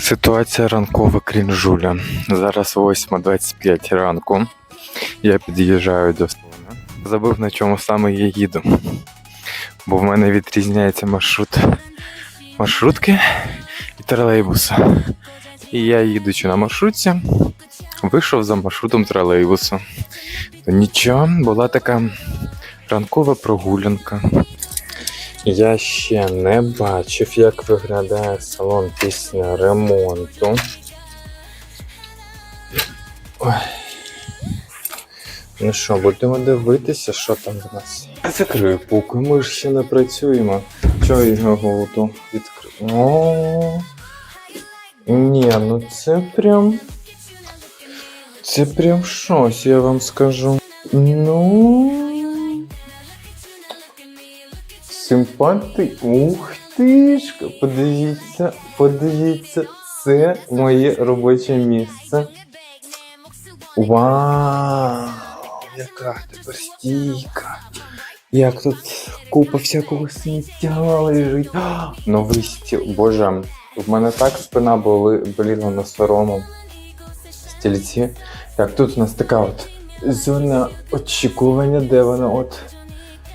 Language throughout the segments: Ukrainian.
Ситуація ранкова крінжуля. Зараз 8.25 ранку. Я під'їжджаю до салона. Забув на чому саме я їду. Бо в мене відрізняється маршрут маршрутки і тролейбуса. І я, їдучи на маршрутці, вийшов за маршрутом тролейбусу. То нічого, була така ранкова прогулянка. Я ще не бачив, як виглядає салон після ремонту. Ой. Ну що, будемо дивитися, що там в нас. Закрию поки, ми ж ще не працюємо. Чого його тут відкрив? О, ні, ну це прям. Це прям щось, я вам скажу. Ну. Симпатий. Ух тишка. Подивіться, подивіться, це моє робоче місце. Вау! Яка тепер стійка. Як тут купа всякого сміття лежить. А, Новий стіл. Боже, в мене так спина боліла на старому стільці. Так, тут у нас така от зона очікування, де вона от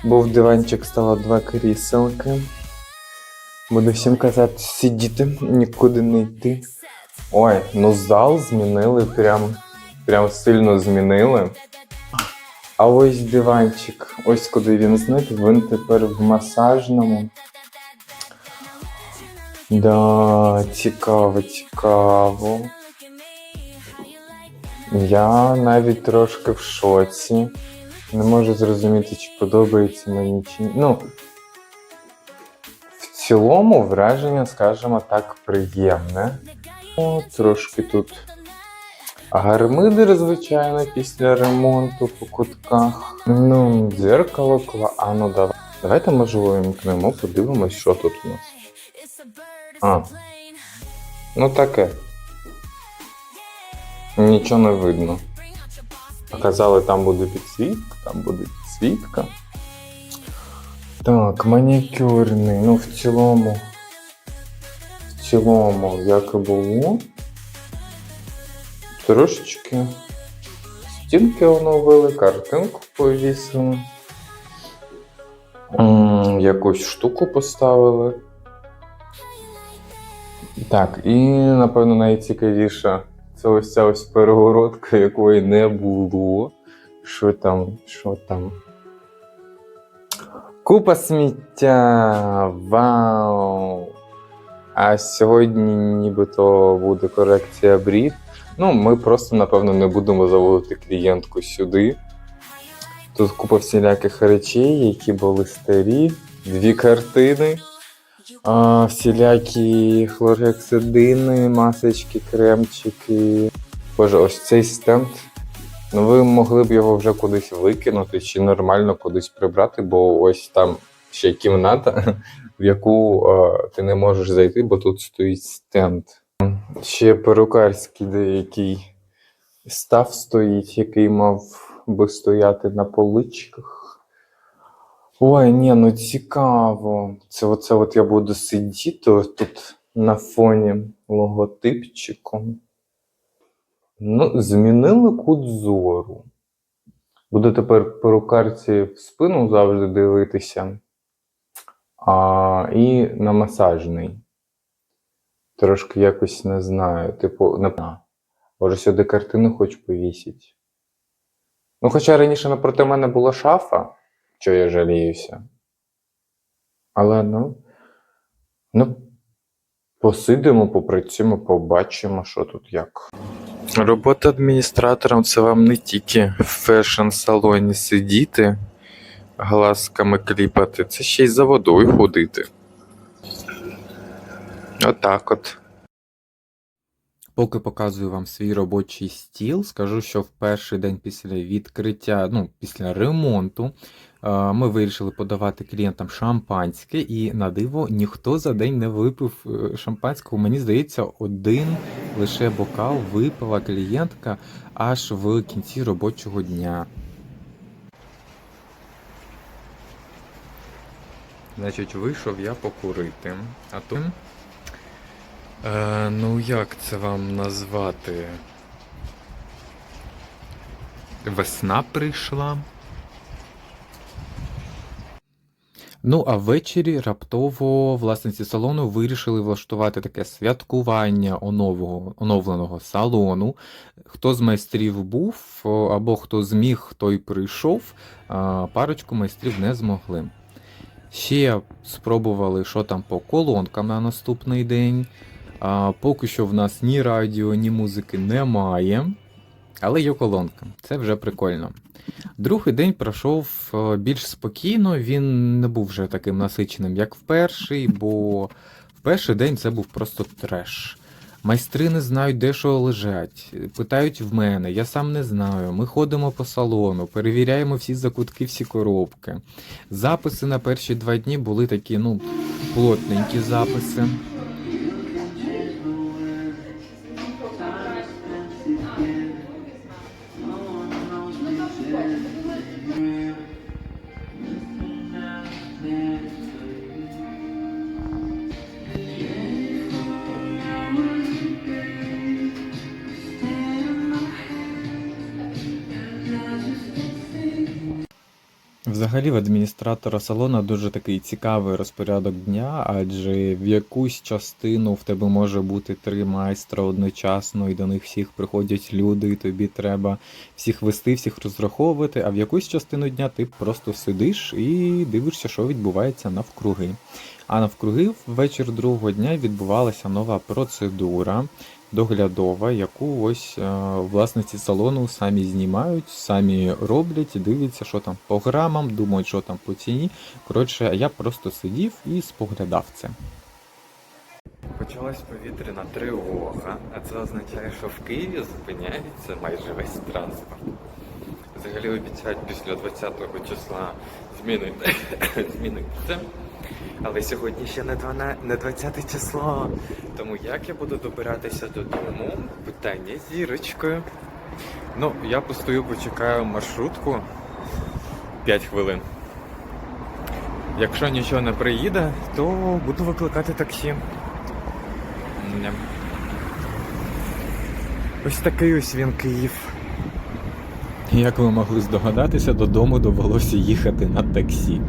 був диванчик, стало два кріселки. Буду всім казати сидіти, нікуди не йти. Ой, ну зал змінили, прям, прям сильно змінили. А ось диванчик, ось куди він зник, він тепер в масажному. Да, цікаво, цікаво. Я навіть трошки в шоці. Не можу зрозуміти, чи подобається мені чи ні. Ну, в цілому враження, скажімо так, приємне. О, трошки тут гармидер, звичайно, після ремонту по кутках. Ну, дзеркало кла. А ну давай. Давайте може вимкнемо, подивимось, що тут у нас. А. Ну таке. Нічого не видно. Казали, там буде підсвітка, там буде підсвітка. Так, манікюрний. Ну, в цілому. В цілому, як і було. Трошечки. Стінки оновили, картинку повісили. Якусь штуку поставили. Так, і напевно найцікавіше це ось ця ось перегородка, якої не було. Що там? Що там? Купа сміття! Вау! А сьогодні нібито буде корекція брід. Ну, ми просто, напевно, не будемо заводити клієнтку сюди. Тут купа всіляких речей, які були старі, дві картини, а, всілякі хлоргексидини, масочки, кремчики. Боже, ось цей стенд. Ну, ви могли б його вже кудись викинути чи нормально кудись прибрати, бо ось там ще кімната, в яку е, ти не можеш зайти, бо тут стоїть стенд. Ще перукарський деякий став стоїть, який мав би стояти на поличках. Ой, ні, ну цікаво. Це оце от я буду сидіти тут на фоні логотипчику. Ну, змінили кут зору. Буду тепер перукарці в спину завжди дивитися. А, і на масажний. Трошки якось не знаю. Типу, на... може сюди картину хоч повісить. Ну, хоча раніше напроти мене була шафа, що я жаліюся. Але ну. Ну, посидимо, попрацюємо, побачимо, що тут як. Робота адміністратором це вам не тільки в фешн-салоні сидіти, глазками кліпати, це ще й за водою ходити. Отак от. Поки показую вам свій робочий стіл, скажу, що в перший день після відкриття, ну, після ремонту, е, ми вирішили подавати клієнтам шампанське, і на диво ніхто за день не випив е, шампанського. Мені здається, один лише бокал випила клієнтка аж в кінці робочого дня. Значить, вийшов я покурити, а тут Е, ну як це вам назвати? Весна прийшла. Ну, а ввечері раптово власниці салону вирішили влаштувати таке святкування онового, оновленого салону. Хто з майстрів був, або хто зміг, той прийшов. а Парочку майстрів не змогли. Ще спробували, що там по колонкам на наступний день. А, поки що в нас ні радіо, ні музики немає. Але є колонка. Це вже прикольно. Другий день пройшов е, більш спокійно, він не був вже таким насиченим, як в перший, бо в перший день це був просто треш. Майстри не знають, де що лежать, питають в мене, я сам не знаю. Ми ходимо по салону, перевіряємо всі закутки, всі коробки. Записи на перші два дні були такі, ну, плотненькі записи. Взагалі в адміністратора салона дуже такий цікавий розпорядок дня, адже в якусь частину в тебе може бути три майстра одночасно, і до них всіх приходять люди, і тобі треба всіх вести, всіх розраховувати. А в якусь частину дня ти просто сидиш і дивишся, що відбувається навкруги. А навкруги ввечір другого дня відбувалася нова процедура доглядова, яку ось е, власниці салону самі знімають, самі роблять, дивляться, що там по грамам, думають, що там по ціні. Коротше, я просто сидів і споглядав це. Почалась повітряна тривога, а це означає, що в Києві зупиняється майже весь транспорт. Взагалі обіцяють після 20-го числа змінити, змінити це. Але сьогодні ще не 12, не 20 число. Тому як я буду добиратися додому? Питання з зірочкою. Ну, я постою, почекаю маршрутку 5 хвилин. Якщо нічого не приїде, то буду викликати таксі. Ось такий ось він Київ. Як ви могли здогадатися, додому довелося їхати на таксі.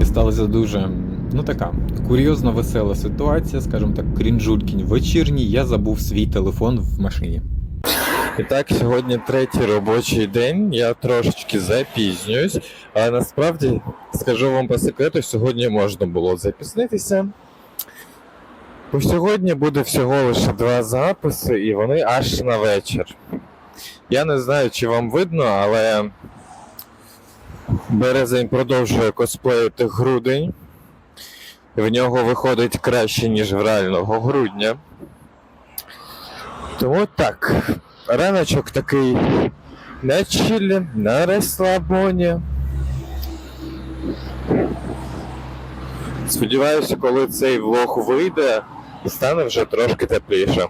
І сталося дуже, ну така курйозно весела ситуація, скажімо так, крінжулькінь вечірній. Я забув свій телефон в машині. І так, сьогодні третій робочий день. Я трошечки запізнююсь, але насправді скажу вам по секрету, сьогодні можна було запізнитися. Бо сьогодні буде всього лише два записи, і вони аж на вечір. Я не знаю, чи вам видно, але березень продовжує косплеїти грудень. В нього виходить краще, ніж в реального грудня. Тому так, раночок такий на чилі, на розслабоні. Сподіваюся, коли цей влог вийде, стане вже трошки тепліше.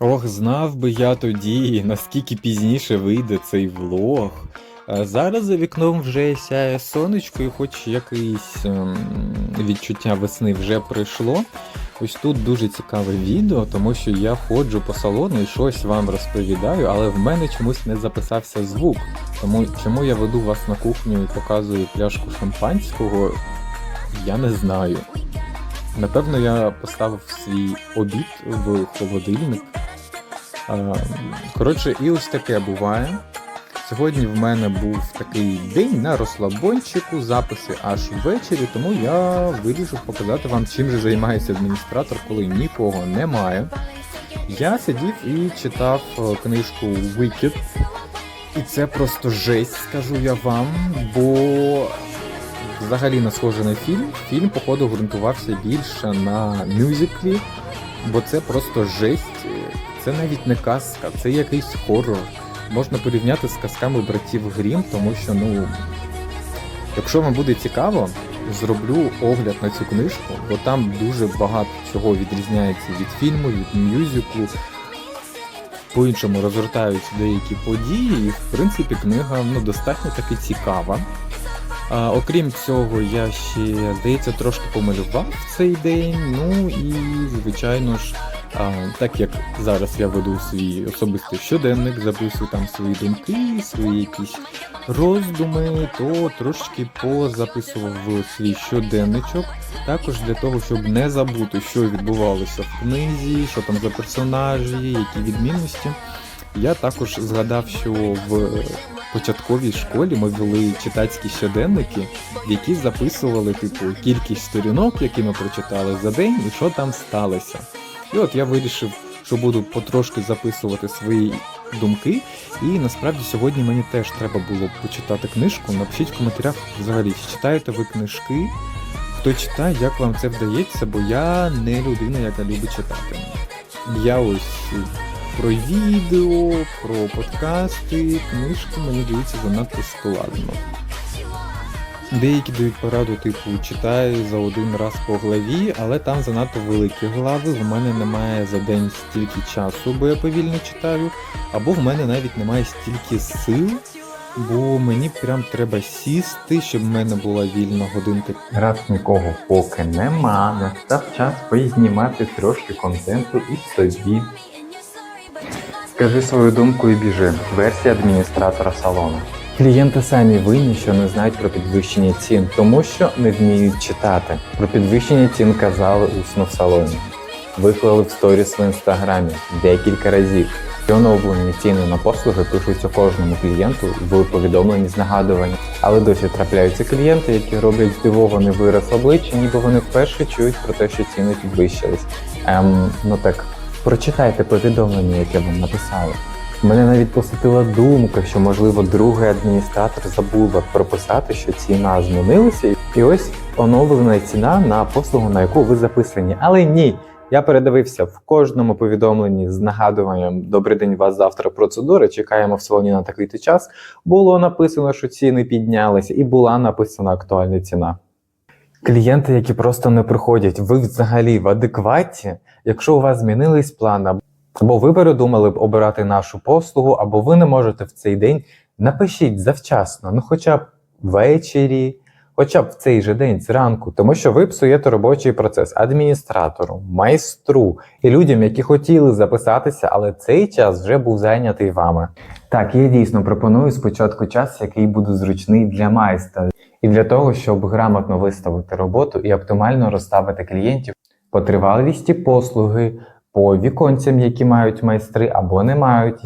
Ох, знав би я тоді, наскільки пізніше вийде цей влог. Зараз за вікном вже сяє сонечко, і хоч якесь ем, відчуття весни вже прийшло. Ось тут дуже цікаве відео, тому що я ходжу по салону і щось вам розповідаю, але в мене чомусь не записався звук. Тому чому я веду вас на кухню і показую пляшку шампанського, я не знаю. Напевно, я поставив свій обід в холодильник. Коротше, і ось таке буває. Сьогодні в мене був такий день на розслабончику, записи аж ввечері, тому я вирішив показати вам, чим же займається адміністратор, коли нікого немає. Я сидів і читав е, книжку Wicked, і це просто жесть, скажу я вам, бо взагалі не схоже на фільм. Фільм, походу, ґрунтувався більше на мюзиклі, бо це просто жесть. Це навіть не казка, це якийсь хорор. Можна порівняти з казками братів Грім, тому що, ну, якщо вам буде цікаво, зроблю огляд на цю книжку, бо там дуже багато чого відрізняється від фільму, від мюзиклу. По-іншому розгортаються деякі події, і в принципі книга ну, достатньо таки цікава. А, окрім цього, я ще, здається, трошки помалював в цей день. Ну і, звичайно ж, а, так як зараз я веду свій особистий щоденник, записую там свої думки, свої якісь роздуми, то трошки позаписував свій щоденничок. Також для того, щоб не забути, що відбувалося в книзі, що там за персонажі, які відмінності. Я також згадав, що в початковій школі ми вели читацькі щоденники, які записували типу кількість сторінок, які ми прочитали за день, і що там сталося. І от я вирішив, що буду потрошки записувати свої думки. І насправді сьогодні мені теж треба було почитати книжку. Напишіть в коментарях взагалі, чи читаєте ви книжки. Хто читає, як вам це вдається, бо я не людина, яка любить читати. Я ось про відео, про подкасти, книжки мені здається занадто складно. Деякі дають пораду, типу, читай за один раз по главі, але там занадто великі глави, в мене немає за день стільки часу, бо я повільно читаю, або в мене навіть немає стільки сил, бо мені прям треба сісти, щоб в мене була вільна годинка Раз нікого поки нема, настав час познімати трошки контенту і собі. Скажи свою думку і біжи. Версія адміністратора салону. Клієнти самі винні, що не знають про підвищення цін, тому що не вміють читати. Про підвищення цін казали усно в салоні. Виклали в сторіс в інстаграмі декілька разів. І оновлені ціни на послуги пишуться кожному клієнту в повідомленні з нагадуванням. Але досі трапляються клієнти, які роблять здивований вираз обличчя, ніби вони вперше чують про те, що ціни підвищились. Ем, ну так, прочитайте повідомлення, яке вам написали. Мене навіть посетила думка, що можливо другий адміністратор забула прописати, що ціна змінилася, і ось оновлена ціна на послугу, на яку ви записані. Але ні, я передивився в кожному повідомленні з нагадуванням Добрий день, вас завтра процедура. Чекаємо в салоні на такий-то час. Було написано, що ціни піднялися, і була написана актуальна ціна. Клієнти, які просто не приходять, ви взагалі в адекваті, якщо у вас змінились плани, або ви передумали б обирати нашу послугу, або ви не можете в цей день, напишіть завчасно, ну хоча б ввечері, хоча б в цей же день зранку, тому що ви псуєте робочий процес адміністратору, майстру і людям, які хотіли записатися, але цей час вже був зайнятий вами. Так, я дійсно пропоную спочатку час, який буде зручний для майстра, і для того, щоб грамотно виставити роботу і оптимально розставити клієнтів по тривалості послуги, по віконцям, які мають майстри або не мають.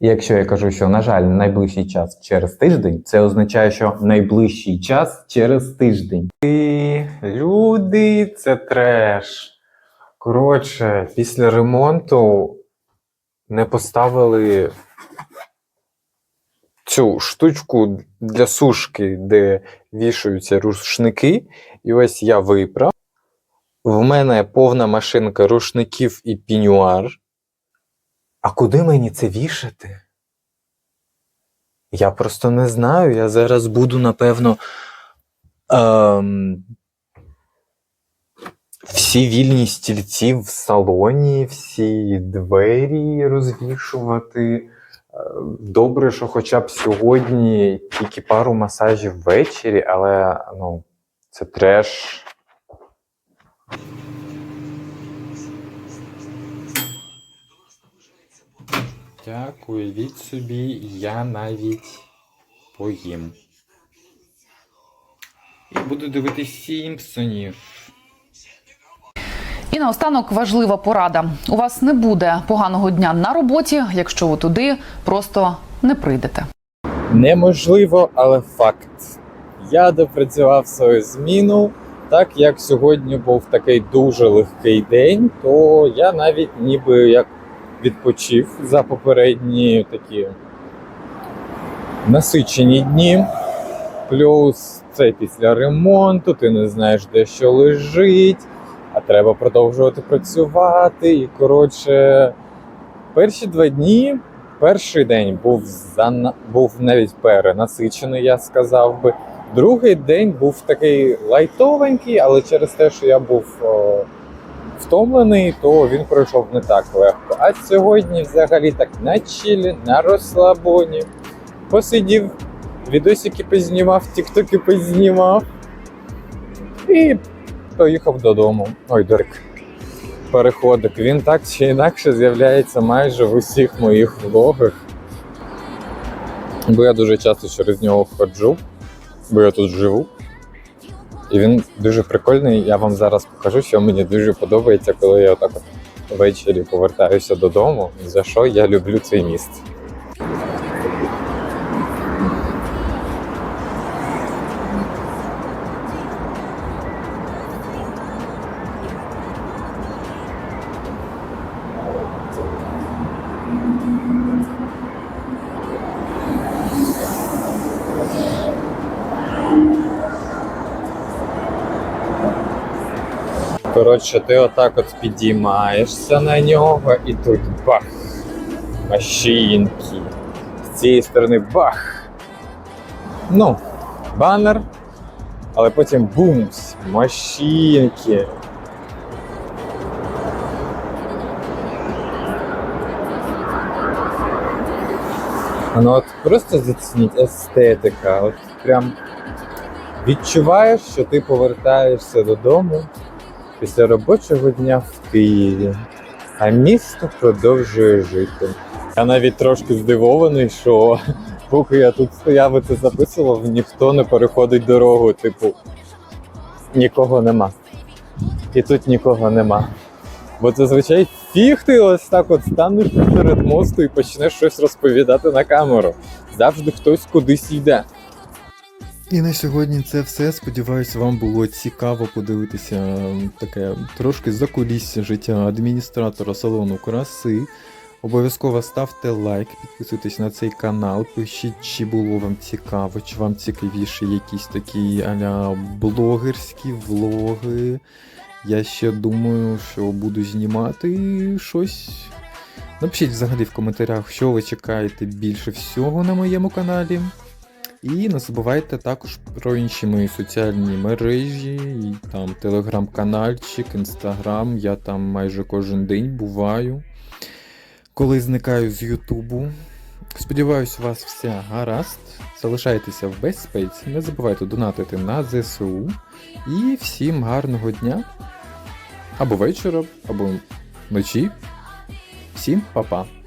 Якщо я кажу, що, на жаль, найближчий час через тиждень, це означає, що найближчий час через тиждень. І люди, це треш. Коротше, після ремонту не поставили цю штучку для сушки, де вішаються рушники. І ось я виправ. В мене повна машинка рушників і пінюар. А куди мені це вішати? Я просто не знаю. Я зараз буду, напевно. Ем, всі вільні стільці в салоні, всі двері розвішувати. Е, Добре, що хоча б сьогодні тільки пару масажів ввечері, але ну, це треш. Дякую, від собі я навіть поїм. І буду дивитися Сімпсонів. І наостанок важлива порада. У вас не буде поганого дня на роботі, якщо ви туди просто не прийдете. Неможливо, але факт. Я допрацював свою зміну. Так як сьогодні був такий дуже легкий день, то я навіть ніби як відпочив за попередні такі насичені дні. Плюс це після ремонту, ти не знаєш, де що лежить, а треба продовжувати працювати. І коротше, перші два дні Перший день був зана... був навіть перенасичений, я сказав би. Другий день був такий лайтовенький, але через те, що я був о, втомлений, то він пройшов не так легко. А сьогодні взагалі так на чилі, на розслабоні. Посидів відосики познімав, тіктоки познімав. І поїхав додому. Ой, Дорик. Переходик. Він так чи інакше з'являється майже в усіх моїх влогах. Бо я дуже часто через нього ходжу, бо я тут живу. І він дуже прикольний. Я вам зараз покажу, що мені дуже подобається, коли я отак от ввечері повертаюся додому. За що я люблю це місце. Коротше, ти отак от підіймаєшся на нього і тут бах! Машинки. З цієї сторони бах! Ну, банер, але потім бумс! Машинки. Ну от просто зацініть естетика. От прям відчуваєш, що ти повертаєшся додому після робочого дня в Києві, а місто продовжує жити. Я навіть трошки здивований, що поки я тут стояв і це записував, ніхто не переходить дорогу. Типу, нікого нема. І тут нікого нема. Бо зазвичай фіг ти ось так от станеш перед мосту і почнеш щось розповідати на камеру. Завжди хтось кудись йде. І на сьогодні це все. Сподіваюся, вам було цікаво подивитися таке трошки закулісся життя адміністратора салону краси. Обов'язково ставте лайк, підписуйтесь на цей канал, пишіть, чи було вам цікаво, чи вам цікавіше якісь такі аля блогерські влоги. Я ще думаю, що буду знімати щось. Напишіть взагалі в коментарях, що ви чекаєте більше всього на моєму каналі. І не забувайте також про інші мої соціальні мережі, і там телеграм-канальчик, інстаграм. Я там майже кожен день буваю, коли зникаю з Ютубу. Сподіваюсь, у вас все гаразд. Залишайтеся в безпеці, не забувайте донатити на ЗСУ. І всім гарного дня. Або вечора, або вночі. Всім па-па.